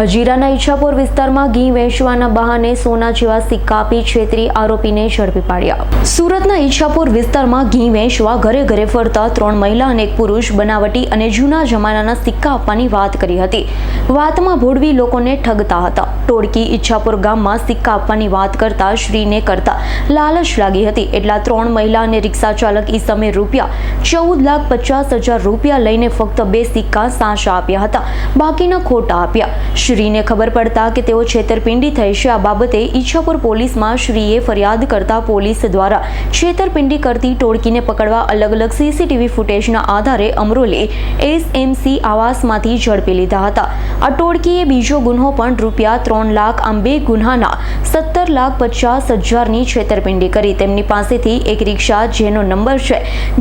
હજીરાના ઈચ્છાપુર વિસ્તારમાં ઘી વેચવાના બહાને સોના જેવા સિક્કા આપી છેતરી આરોપીને ઝડપી પાડ્યા. સુરતના ઈચ્છાપુર વિસ્તારમાં ઘી વેચવા ઘરે ઘરે ફરતા ત્રણ મહિલા અને એક પુરુષ બનાવટી અને જૂના જમાનાના સિક્કા આપવાની વાત કરી હતી. વાતમાં ભોળવી લોકોને ઠગતા હતા. ટોળકી ઈચ્છાપુર ગામમાં સિક્કા આપવાની વાત કરતા શ્રીને કરતા લાલચ લાગી હતી. એટલા ત્રણ મહિલા અને રિક્ષા ચાલક ઈસમે રૂપિયા ચૌદ લાખ પચાસ હજાર રૂપિયા લઈને ફક્ત બે સિક્કા સાંસા આપ્યા હતા. બાકીના ખોટા આપ્યા. શ્રીને ખબર પડતા કે તેઓ છેતરપિંડી થઈ છે. આ બાબતે ઈચ્છાપુર પોલીસમાં શ્રીએ ફરિયાદ કરતા પોલીસ દ્વારા છેતરપિંડી કરતી ટોળકીને પકડવા અલગ અલગ સીસીટીવી ફૂટેજના આધારે અમરોલે એસએમસી આવાસમાંથી ઝડપી લીધા હતા. આ ટોળકીએ બીજો ગુન્હો પણ રૂપિયા ત્રણ લાખ આમ ગુન્હાના સત્તર લાખ પચાસ હજારની છેતરપિંડી કરી. તેમની પાસેથી એક રિક્ષા જેનો નંબર છે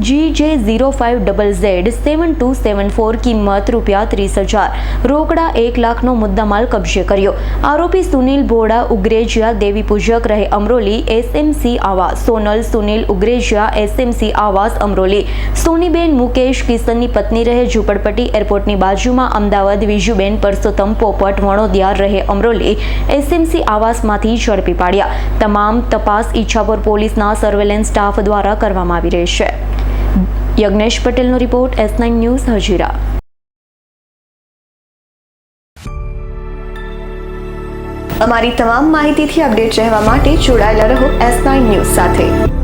જી જે zero five double Z seven two seven four કિંમત રૂપિયા ત્રીસ હજાર. રોકડા એક લાખનો મુદ્દામાલ કબજે કર્યો. આરોપી સુનિલ ભોડા ઉગ્રેજિયા, દેવી પૂજક રહે અમરોલી એસએમસી આવાસ. સોનલ સુનિલ ઉગ્રેજિયા એસએમસી આવાસ અમરોલી. સોનીબેન મુકેશ કિશનની પત્ની રહે ઝુંપડપટ્ટી એરપોર્ટની બાજુમાં. અમદાવાદ વિજુબેન પરસોત્તમ પોપટ વણોદિયાર રહે અમરોલી. એસએમસી આવાસમાંથી ઝડપી પાડ્યા. તમામ તપાસ ઈચ્છાપુર પોલીસના સર્વેલન્સ સ્ટાફ દ્વારા કરવામાં આવી રહી છે. યજ્ઞેશ પટેલનો રિપોર્ટ એસ ન્યૂઝ હજીરા. અમારી તમામ માહિતીથી અપડેટ રહેવા માટે જોડાયેલા રહો એસ ન્યૂઝ સાથે.